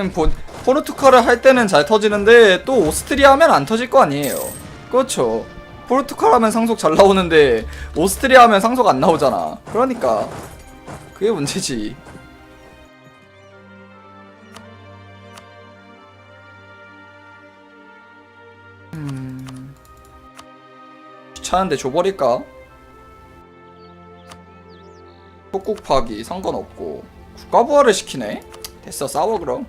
그냥 본, 포르투갈을 할 때는 잘 터지는데 또 오스트리아 하면 안 터질 거 아니에요. 그렇죠. 포르투갈 하면 상속 잘 나오는데 오스트리아 하면 상속 안 나오잖아. 그러니까 그게 문제지. 음... 귀찮은데 줘버릴까? 속국 파기 상관없고 국가 부활을 시키네? 됐어 싸워 그럼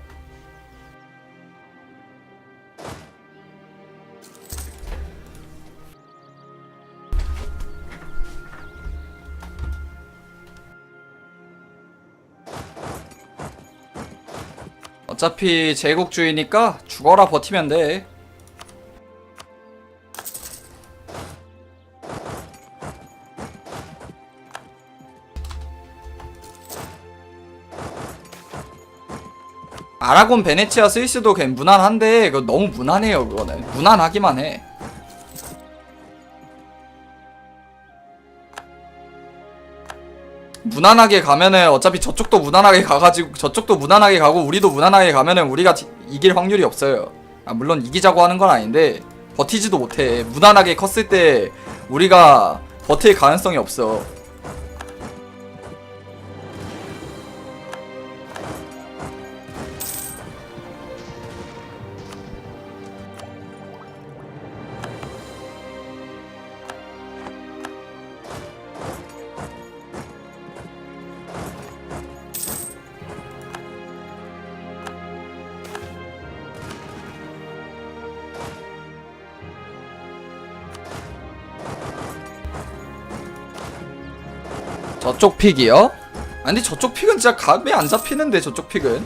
어차피 제국주의니까 죽어라 버티면 돼. 아라곤 베네치아 스위스도 그냥 무난한데 그거 너무 무난해요 그거는. 무난하기만 해 무난하게 가면은 어차피 저쪽도 무난하게 가가지고 저쪽도 무난하게 가고 우리도 무난하게 가면은 우리가 지- 이길 확률이 없어요. 아 물론 이기자고 하는 건 아닌데 버티지도 못해. 무난하게 컸을 때 우리가 버틸 가능성이 없어 저쪽 픽이요? 아니 저쪽 픽은 진짜 감이 안 잡히는데 저쪽 픽은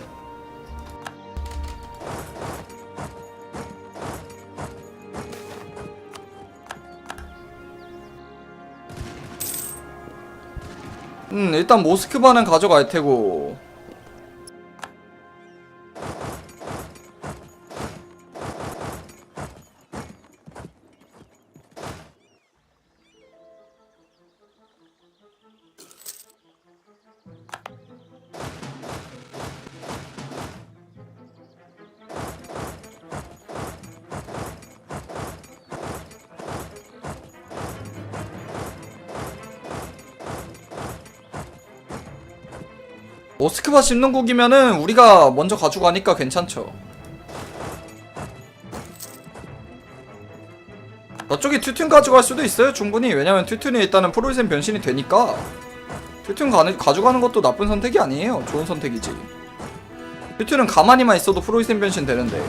음 일단 모스크바는 가져갈 테고 모스크바 씹는 국이면은 우리가 먼저 가져가니까 괜찮죠. 저쪽이 튜튼 가져갈 수도 있어요 충분히. 왜냐면 튜튼이 일단은 프로이센 변신이 되니까. 튜튼 가, 가져가는 것도 나쁜 선택이 아니에요. 좋은 선택이지. 튜튼은 가만히만 있어도 프로이센 변신 되는데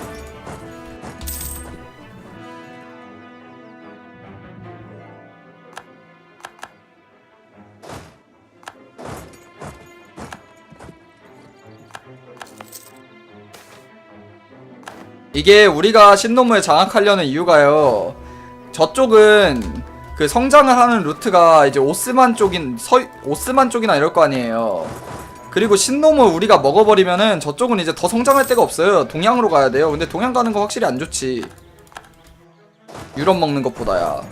이게 우리가 신놈을 장악하려는 이유가요. 저쪽은 그 성장을 하는 루트가 이제 오스만 쪽인 서 오스만 쪽이나 이럴 거 아니에요. 그리고 신놈을 우리가 먹어버리면은 저쪽은 이제 더 성장할 데가 없어요. 동양으로 가야 돼요. 근데 동양 가는 거 확실히 안 좋지. 유럽 먹는 것보다야.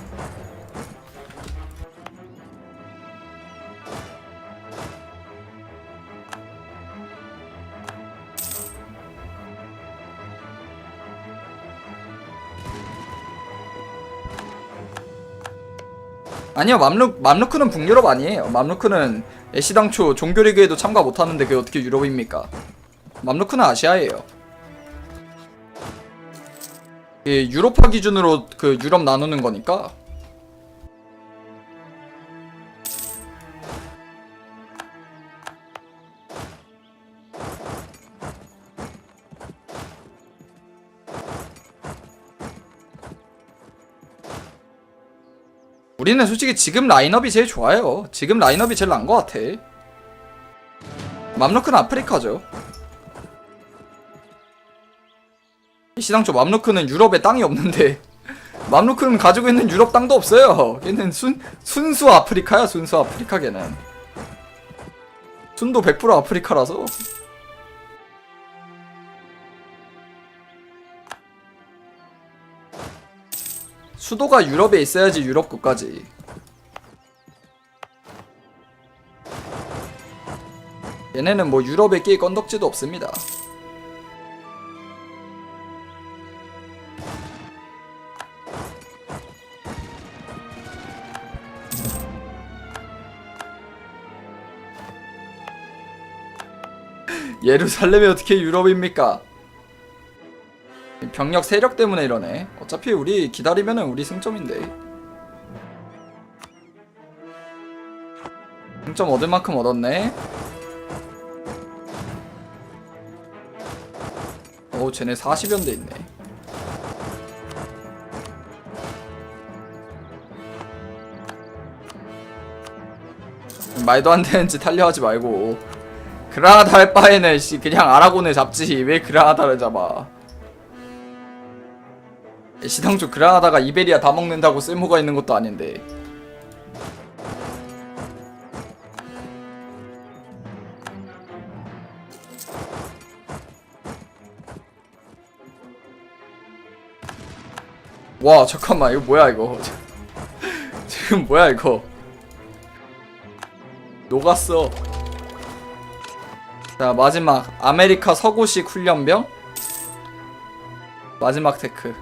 아니요 맘루 맘루크는 북유럽 아니에요. 맘루크는 애시당초 종교리그에도 참가 못하는데 그게 어떻게 유럽입니까? 맘루크는 아시아예요. 예, 유로파 기준으로 그 유럽 나누는 거니까 우리는 솔직히 지금 라인업이 제일 좋아요. 지금 라인업이 제일 나은 것 같아. 맘루크는 아프리카죠. 이 시당초 맘루크는 유럽에 땅이 없는데 맘루크는 가지고 있는 유럽 땅도 없어요. 걔는 순 순수 아프리카야 순수 아프리카 걔는. 순도 100% 아프리카라서. 수도가 유럽에 있어야지 유럽 국까지 얘네는 뭐 유럽에 끼 건덕지도 없습니다 예루살렘이 어떻게 유럽입니까? 병력 세력 때문에 이러네. 어차피 우리 기다리면 은 우리 승점인데. 승점 얻을 만큼 얻었네. 오, 쟤네 40연대 있네. 말도 안 되는 짓 하려 하지 말고. 그라나다 할 바에는 씨 그냥 아라곤을 잡지 왜 그라나다를 잡아 시당초 그라나다가 이베리아 다 먹는다고 쓸모가 있는 것도 아닌데. 와 잠깐만. 이거 뭐야 이거? 지금 뭐야 이거? 녹았어. 자 마지막. 아메리카 서구식 훈련병? 마지막 테크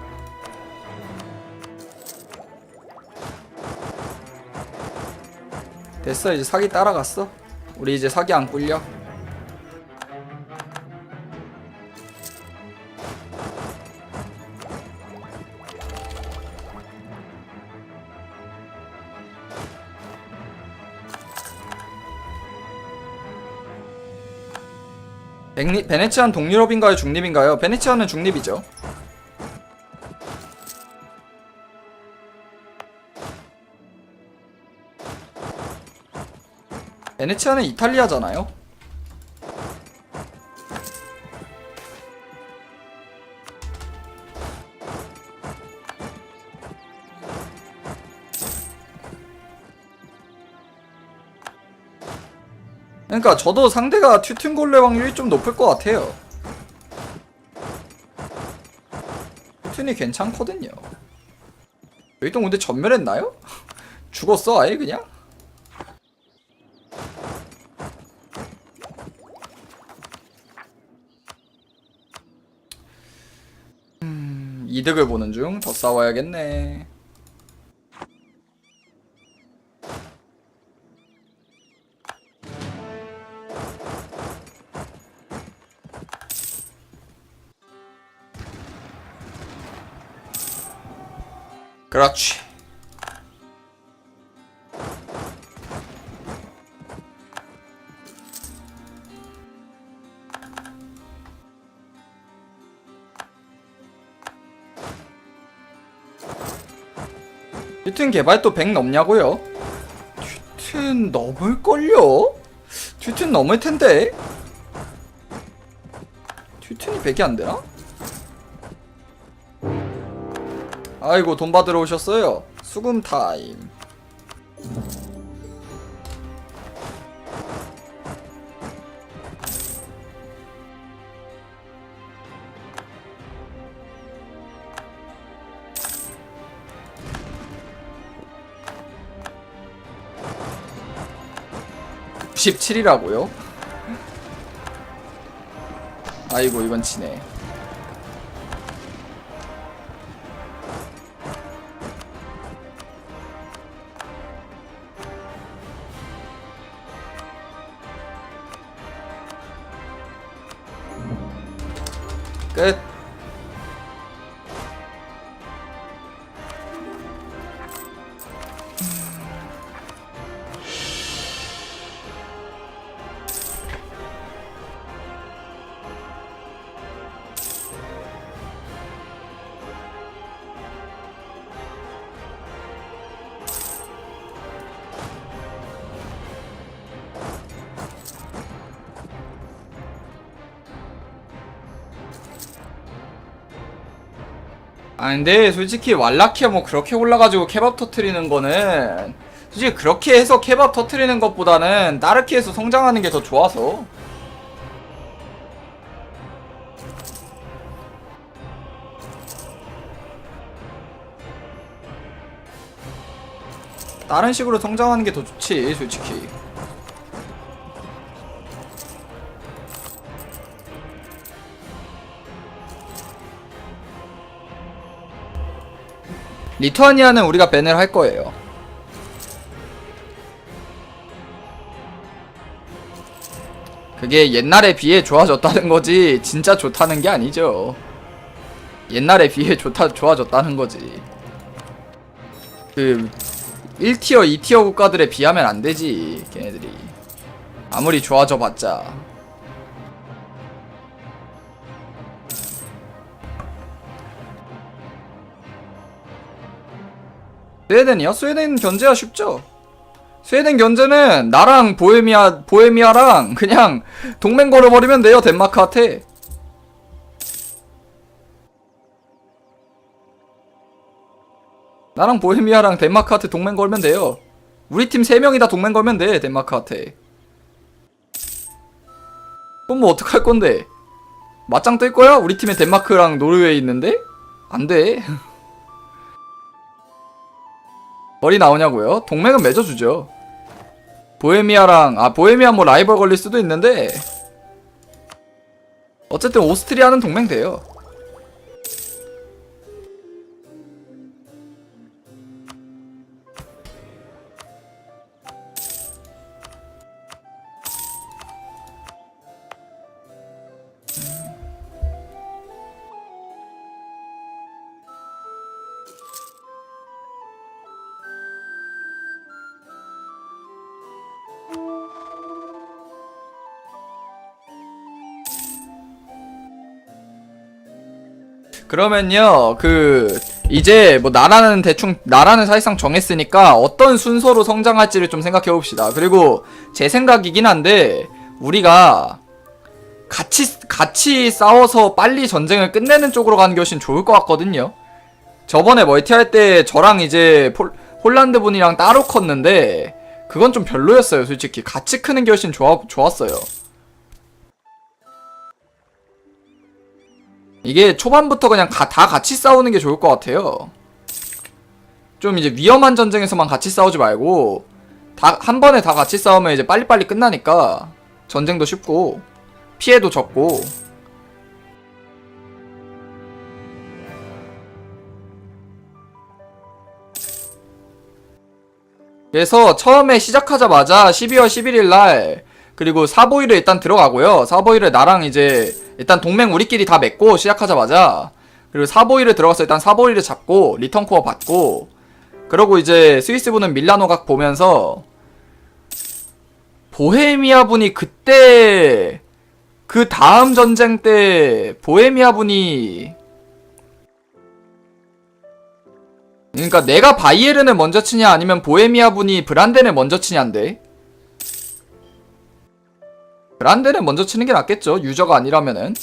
됐어 이제 사기 따라갔어? 우리 이제 사기 안 꿀려? 베네치안 동유럽인가요? 중립인가요? 베네치안은 중립이죠 베네치아는 이탈리아잖아요. 그러니까 저도 상대가 튜튼골레 확률이 좀 높을 것 같아요. 튜튼이 괜찮거든요. 여기 또 근데 전멸했나요? 죽었어 아예 그냥? 이득을 보는 중 더 싸워야겠네. 그렇지. 튜튼 개발도 100 넘냐고요? 튜튼 넘을걸요? 튜튼 넘을 텐데? 튜튼이 100이 안 되나? 아이고 돈 받으러 오셨어요. 수금 타임. 십7이라고요 아이고 이건 치네. 끝. 근데 솔직히 왈라키아 뭐 그렇게 올라가지고 케밥 터트리는 거는 솔직히 그렇게 해서 케밥 터트리는 것보다는 따르키에서 성장하는 게 더 좋아서. 다른 식으로 성장하는 게 더 좋지 솔직히 리투아니아는 우리가 밴을 할 거예요. 그게 옛날에 비해 좋아졌다는 거지 진짜 좋다는 게 아니죠. 옛날에 비해 좋다 좋아졌다는 거지. 그 1티어, 2티어 국가들에 비하면 안 되지. 걔네들이. 아무리 좋아져 봤자. 스웨덴이요? 스웨덴 견제가 쉽죠. 스웨덴 견제는 나랑 보헤미아 보헤미아랑 그냥 동맹 걸어버리면 돼요 덴마크한테. 나랑 보헤미아랑 덴마크한테 동맹 걸면 돼요. 우리 팀 3명이 다 동맹 걸면 돼 덴마크한테. 그럼 뭐 어떡할 건데? 맞짱 뜰 거야? 우리 팀에 덴마크랑 노르웨이 있는데? 안 돼. 머리 나오냐고요? 동맹은 맺어주죠. 보헤미아랑 아 보헤미아 뭐 라이벌 걸릴 수도 있는데 어쨌든 오스트리아는 동맹 돼요. 그러면요, 그, 이제 뭐 나라는 대충, 나라는 사실상 정했으니까 어떤 순서로 성장할지를 좀 생각해 봅시다. 그리고 제 생각이긴 한데, 우리가 같이, 같이 싸워서 빨리 전쟁을 끝내는 쪽으로 가는 게 훨씬 좋을 것 같거든요. 저번에 멀티 할 때 저랑 이제 폴, 홀란드 분이랑 따로 컸는데, 그건 좀 별로였어요, 솔직히. 같이 크는 게 훨씬 좋아, 좋았어요. 이게 초반부터 그냥 가- 다 같이 싸우는 게 좋을 것 같아요. 좀 이제 위험한 전쟁에서만 같이 싸우지 말고 다 한 번에 다 같이 싸우면 이제 빨리빨리 끝나니까 전쟁도 쉽고 피해도 적고 그래서 처음에 시작하자마자 12월 11일 날 그리고 사보이를 일단 들어가고요. 사보이를 나랑 이제 일단 동맹 우리끼리 다 맺고 시작하자마자 그리고 사보이를 들어가서 일단 사보이를 잡고 리턴 코어 받고 그러고 이제 스위스 분은 밀라노 각 보면서 보헤미아 분이 그때 그 다음 전쟁 때 보헤미아 분이 그러니까 내가 바이에른을 먼저 치냐 아니면 보헤미아 분이 브란덴을 먼저 치냐인데 브란덴을 먼저 치는 게 낫겠죠. 유저가 아니라면은.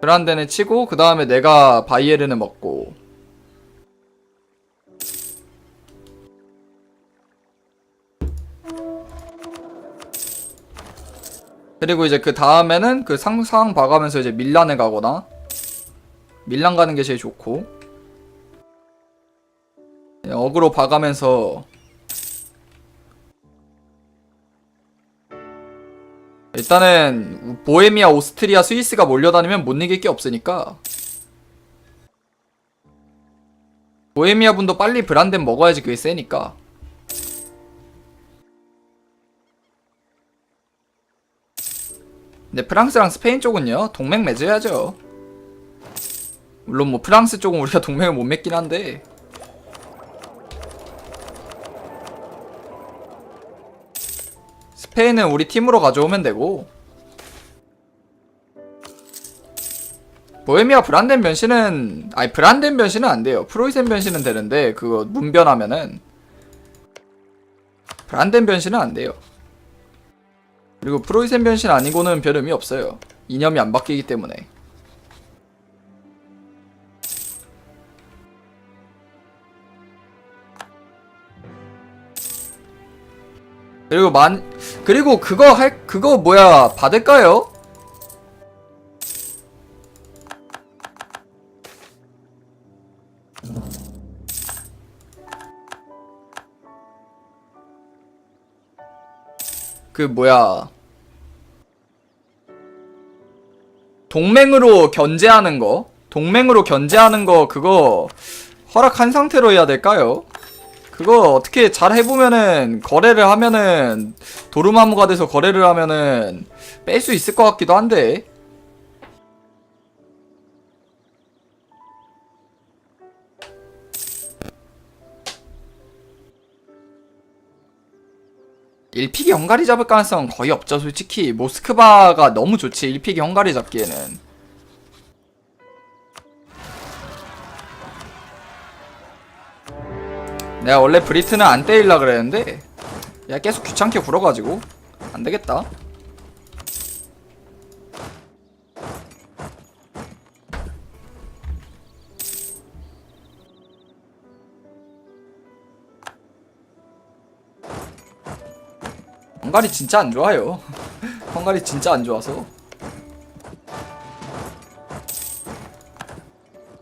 브란덴을 치고 그 다음에 내가 바이에른을 먹고. 그리고 이제 그 다음에는 그 상상 봐가면서 이제 밀란에 가거나. 밀란 가는 게 제일 좋고. 예, 어그로 봐가면서 일단은 보헤미아, 오스트리아, 스위스가 몰려다니면 못 이길 게 없으니까. 보헤미아 분도 빨리 브란덴 먹어야지 그게 세니까. 근데 프랑스랑 스페인 쪽은요 동맹 맺어야죠. 물론 뭐 프랑스 쪽은 우리가 동맹을 못 맺긴 한데 페인은 우리 팀으로 가져오면 되고. 보헤미아 브란덴 변신은 아니 브란덴 변신은 안 돼요. 프로이센 변신은 되는데 그거 문변하면은 브란덴 변신은 안 돼요. 그리고 프로이센 변신 아니고는 별 의미 없어요. 이념이 안 바뀌기 때문에. 그리고 만 그리고 그거 할 그거 뭐야 받을까요? 그 뭐야 동맹으로 견제하는 거 동맹으로 견제하는 거 그거 허락한 상태로 해야 될까요? 그거 어떻게 잘 해보면은 거래를 하면은 도루마무가 돼서 거래를 하면은 뺄 수 있을 것 같기도 한데. 일픽이 헝가리 잡을 가능성은 거의 없죠 솔직히. 모스크바가 너무 좋지 일픽이 헝가리 잡기에는 내가 원래 브리트는 안 때릴라 그랬는데 야 계속 귀찮게 굴어가지고 안 되겠다. 헝가리 진짜 안 좋아요. 헝가리 진짜 안 좋아서.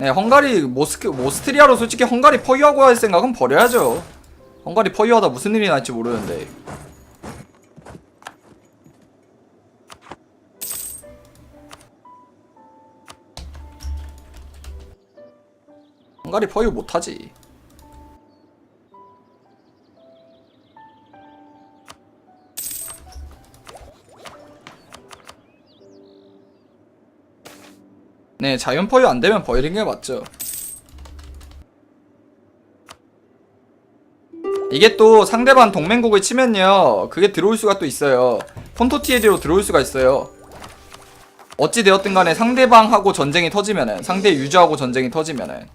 네, 헝가리 모스크 모스트리아로 솔직히 헝가리 포유하고 할 생각은 버려야죠. 헝가리 포유하다 무슨 일이 날지 모르는데. 헝가리 포유 못하지. 네, 자연 포유 안 되면 버리는 게 맞죠. 이게 또 상대방 동맹국을 치면요, 그게 들어올 수가 또 있어요. 폰토티에지로 들어올 수가 있어요. 어찌 되었든 간에 상대방하고 전쟁이 터지면은, 상대 유저하고 전쟁이 터지면은.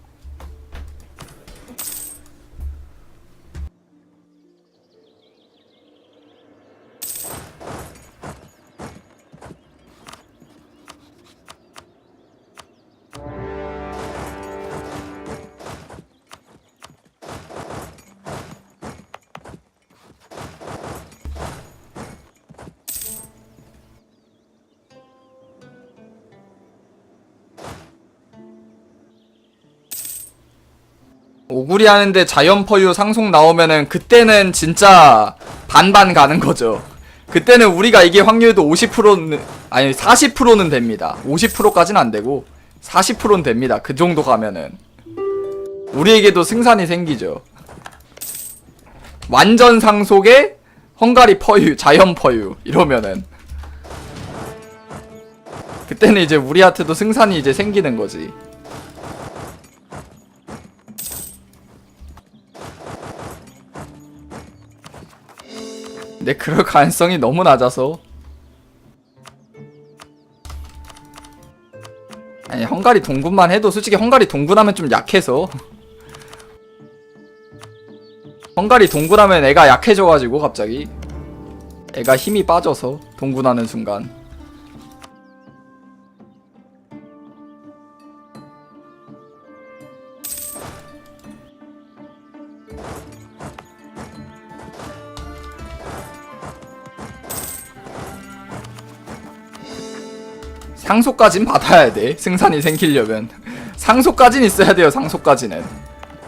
오구리 하는데 자연 포유 상속 나오면은 그때는 진짜 반반 가는 거죠. 그때는 우리가 이게 확률도 50%는 아니 40%는 됩니다. 50%까지는 안 되고 40%는 됩니다. 그 정도 가면은 우리에게도 승산이 생기죠. 완전 상속에 헝가리 퍼유, 자연 퍼유 이러면은 그때는 이제 우리한테도 승산이 이제 생기는 거지. 근데 그럴 가능성이 너무 낮아서. 아니 헝가리 동군만 해도 솔직히 헝가리 동군하면 좀 약해서. 헝가리 동군하면 애가 약해져가지고 갑자기. 애가 힘이 빠져서 동군하는 순간 상속까진 받아야 돼. 승산이 생기려면. 상속까진 있어야 돼요, 상속까지는.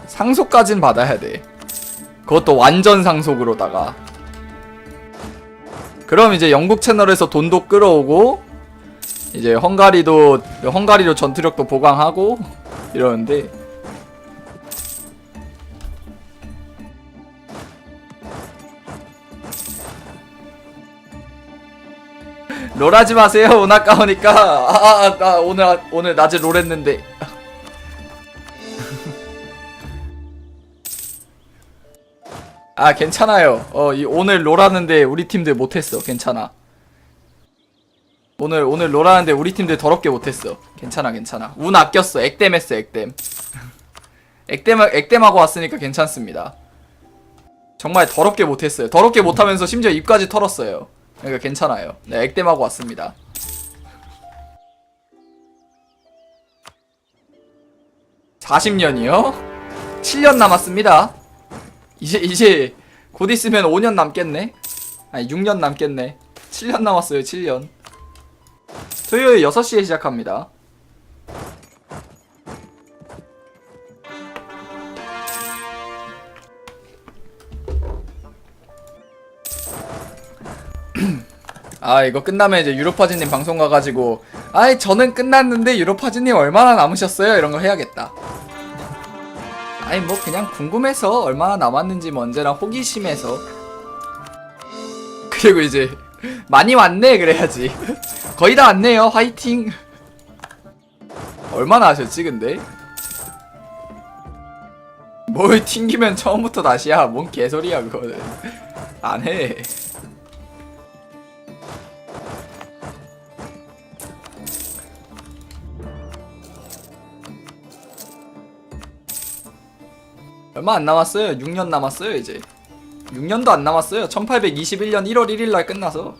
상속까진 받아야 돼. 그것도 완전 상속으로다가. 그럼 이제 영국 채널에서 돈도 끌어오고, 이제 헝가리도, 헝가리로 전투력도 보강하고, 이러는데. 롤하지 마세요. 운 아까우니까. 아, 아, 나 오늘 오늘 낮에 롤했는데. 아 괜찮아요. 어 이, 오늘 롤하는데 우리 팀들 못했어. 괜찮아. 오늘 오늘 롤하는데 우리 팀들 더럽게 못했어. 괜찮아 괜찮아. 운 아꼈어. 액땜했어 액땜. 액땜 액땜하고 왔으니까 괜찮습니다. 정말 더럽게 못했어요. 더럽게 못하면서 심지어 입까지 털었어요. 그러니까 괜찮아요. 네, 액땜하고 왔습니다. (40년이요) (7년) 남았습니다. 이제 이제 곧 있으면 (5년) 남겠네? 아니 (6년) 남겠네. (7년) 남았어요 (7년) 토요일 (6시에) 시작합니다 아 이거 끝나면 이제 유로파즈님 방송 가가지고 아이 저는 끝났는데 유로파즈님 얼마나 남으셨어요? 이런 거 해야겠다. 아니 뭐 그냥 궁금해서 얼마나 남았는지 뭐 언제나 호기심에서. 그리고 이제 많이 왔네 그래야지. 거의 다 왔네요 화이팅. 얼마나 하셨지 근데? 뭘 튕기면 처음부터 다시야. 뭔 개소리야 그거는. 안해 얼마 안 남았어요. 6년 남았어요 이제. 6년도 안 남았어요. 1821년 1월 1일 날 끝나서.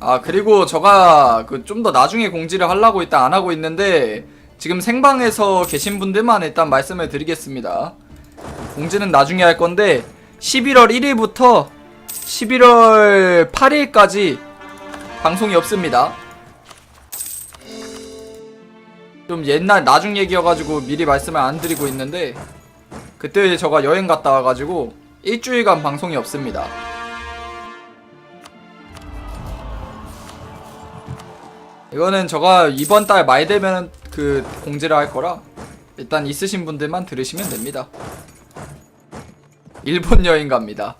아 그리고 저가 그 좀 더 나중에 공지를 하려고 일단 안 하고 있는데 지금 생방에서 계신 분들만 일단 말씀을 드리겠습니다. 공지는 나중에 할 건데 11월 1일부터 11월 8일까지 방송이 없습니다. 좀 옛날 나중 얘기여가지고 미리 말씀을 안 드리고 있는데 그때 저가 여행 갔다 와가지고 일주일간 방송이 없습니다. 이거는 저가 이번 달 말 되면 그 공지를 할 거라 일단 있으신 분들만 들으시면 됩니다. 일본 여행 갑니다.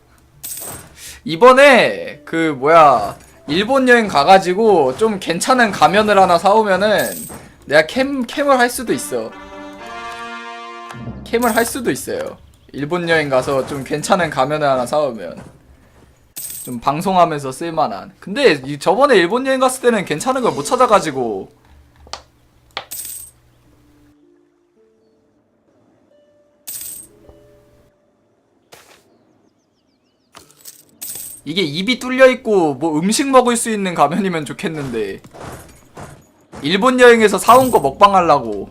이번에 그 뭐야 일본 여행 가가지고 좀 괜찮은 가면을 하나 사오면은 내가 캠 캠을 할 수도 있어. 캠을 할 수도 있어요. 일본 여행 가서 좀 괜찮은 가면을 하나 사오면 좀 방송하면서 쓸만한. 근데 이- 저번에 일본 여행 갔을 때는 괜찮은 걸 못 찾아가지고 이게 입이 뚫려 있고 뭐 음식 먹을 수 있는 가면이면 좋겠는데 일본 여행에서 사온 거 먹방 하려고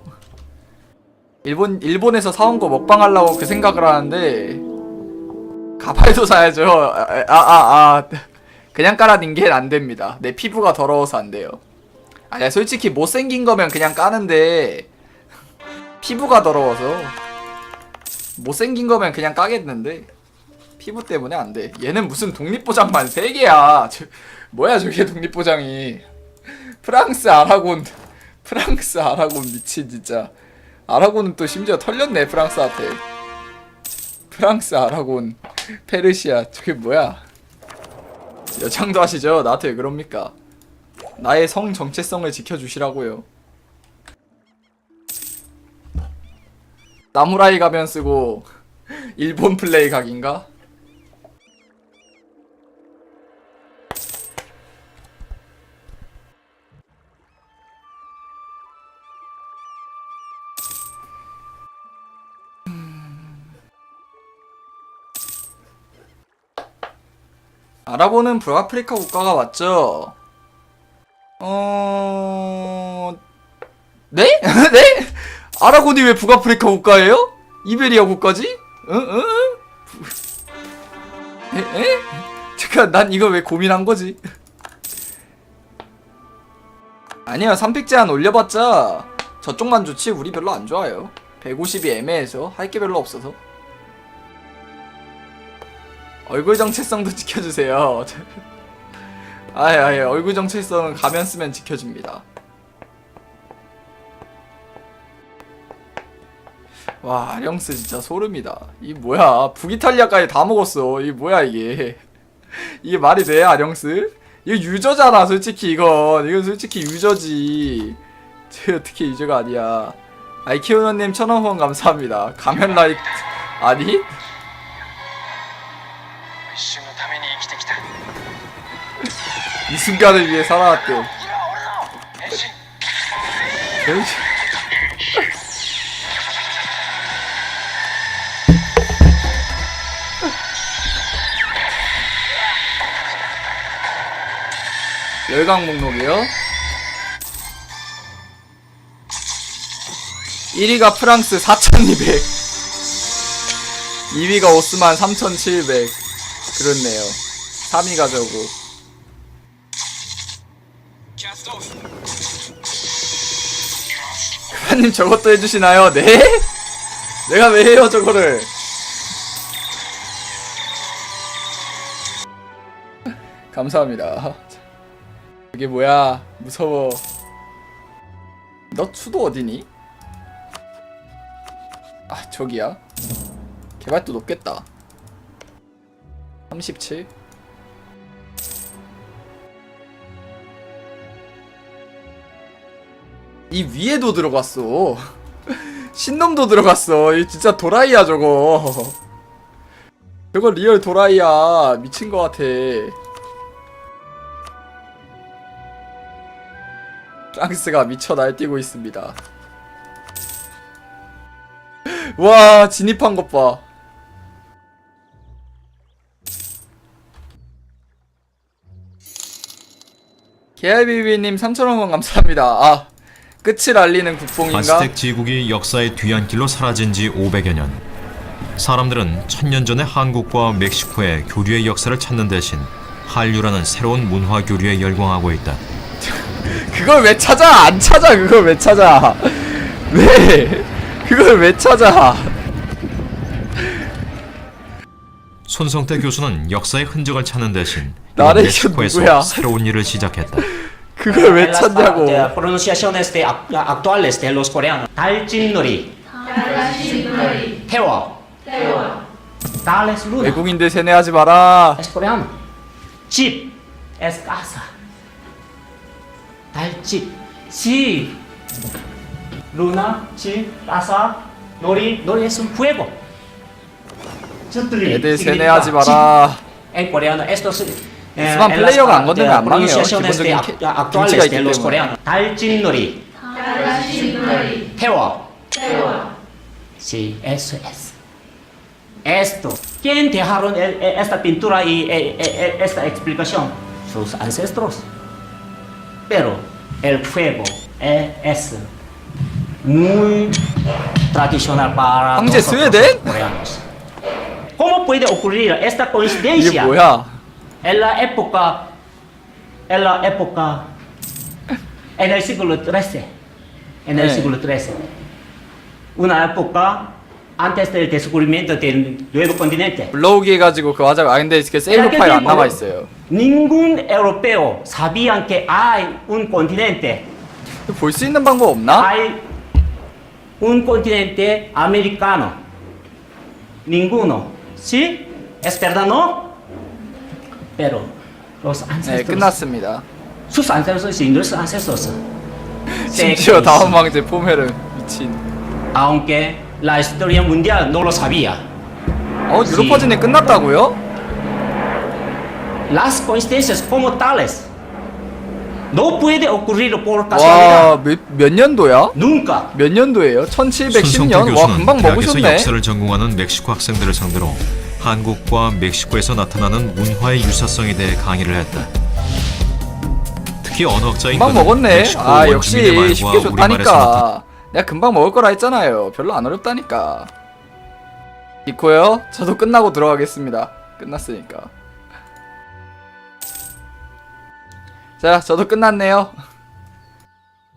일본 일본에서 사온 거 먹방 하려고 그 생각을 하는데 가발도 사야죠. 아아 아, 아. 그냥 깔아닌 게안 됩니다. 내 피부가 더러워서 안 돼요. 아니야 솔직히 못생긴 거면 그냥 까는데 피부가 더러워서 못생긴 거면 그냥 까겠는데 피부 때문에 안 돼. 얘는 무슨 독립보장만 3개야. 저, 뭐야 저게 독립보장이. 프랑스 아라곤 프랑스 아라곤 미친 진짜. 아라곤은 또 심지어 털렸네 프랑스한테. 프랑스 아라곤 페르시아 저게 뭐야? 여창도 하시죠? 나한테 왜 그럽니까? 나의 성 정체성을 지켜주시라고요. 나무라이 가면 쓰고 일본 플레이 각인가? 알아보는 북아프리카 국가가 맞죠? 어... 네? 네? 아라곤이 왜 북아프리카 국가예요? 이베리아 국가지? 응? 응? 에? 에? 잠깐 난 이거 왜 고민한 거지? 아니야 3픽 제한 올려봤자 저쪽만 좋지 우리 별로 안 좋아요 150이 애매해서 할 게 별로 없어서 얼굴 정체성도 지켜주세요. 아예 아예. 얼굴 정체성은 가면 쓰면 지켜줍니다. 와 아령스 진짜 소름이다. 이 뭐야? 북이탈리아까지 다 먹었어. 이 뭐야 이게? 이게 말이 돼 아령스? 이거 유저잖아 솔직히 이건. 이건 솔직히 유저지. 저 어떻게 유저가 아니야. 아이키오너님 천원 후원 감사합니다. 가면 라이트 아니? 이 순간을 위해 살아왔대. 열강 목록이요. 1위가 프랑스 4,200. 2위가 오스만 3,700. 그렇네요. 3위가 저고. 작가님 저것도 해주시나요? 네? 내가 왜 해요 저거를? 감사합니다. 이게 뭐야? 무서워. 너 수도 어디니? 아 저기야. 개발도 높겠다. 37 이 위에도 들어갔어. 신놈도 들어갔어. 이 진짜 도라이야 저거. 저거 리얼 도라이야. 미친 것 같아. 프랑스가 미쳐 날뛰고 있습니다. 와 진입한 것 봐. 개알비비님 3,000원 감사합니다. 아 끝을 알리는 국뽕인가? 아스텍 제국이 역사의 뒤안길로 사라진 지 500여 년. 사람들은 천년 전의 한국과 멕시코의 교류의 역사를 찾는 대신 한류라는 새로운 문화 교류에 열광하고 있다. 그걸 왜 찾아? 안 찾아. 그걸 왜 찾아? 왜? 그걸 왜 찾아? 손성태 교수는 역사의 흔적을 찾는 대신 나레이션 멕시코에서 누구야? 새로운 일을 시작했다. 그걸 왜 찾냐고. pronunciaciones de ac- actuales de los coreanos. 달진놀이, 태워, 달레스 루나, 외국인들 세뇌하지 마라. es coreano. 집, es casa. 달집, 집. 루나, 집, casa, 놀이, 놀이 es un juego. 저들이 애들 세뇌하지 집. 마라. En coreano estos eh, las 플레이어가 안 de 안 망해요. 기본적인 김치가 있기 때문에. coreanos. 달진놀이, 태워, Sí, eso es. Esto. ¿Quién dejaron e- e- esta pintura y e- e- e- esta explicación? Sus ancestros. Pero el fuego e- es muy tradicional para 황제 nosotros 스웨덴? los coreanos. ¿Cómo puede ocurrir esta 이게 coincidencia 뭐야? En la época, en la época, en el siglo XIII, en el 네. siglo XIII, una época antes del descubrimiento del nuevo continente. 불러오기 해가지고 그거 하자고. 아 근데 이렇게 세이브 파일 안 남아 있어요. Ningún europeo sabían que hay un continente, 볼 수 있는 방법 없나? hay un continente americano. Ninguno. ¿Sí? ¿Es verdad no? Pero los 네 ancestros, 끝났습니다. sus ancestros y nuestros ancestros 심지어 다음 왕제 포메르 미친. aunque la historia mundial no lo sabía. 어 유로파진이 끝났다고요? Las coincidencias como tales no puede ocurrir por casualidad. 와 몇 몇 년도야? Nunca. 몇 년도예요? 손성태 1710년? 와 교수는 금방 대학에서 먹으셨네. 역사를 전공하는 멕시코 학생들을 상대로 한국과 멕시코에서 나타나는 문화의 유사성에 대해 강의를 했다. 특히 언어학자인 금방 먹었네. 아 역시 쉽게 좋다니까. 내가 금방 먹을 거라 했잖아요. 별로 안 어렵다니까. 이코요? 저도 끝나고 들어가겠습니다. 끝났으니까. 자, 저도 끝났네요.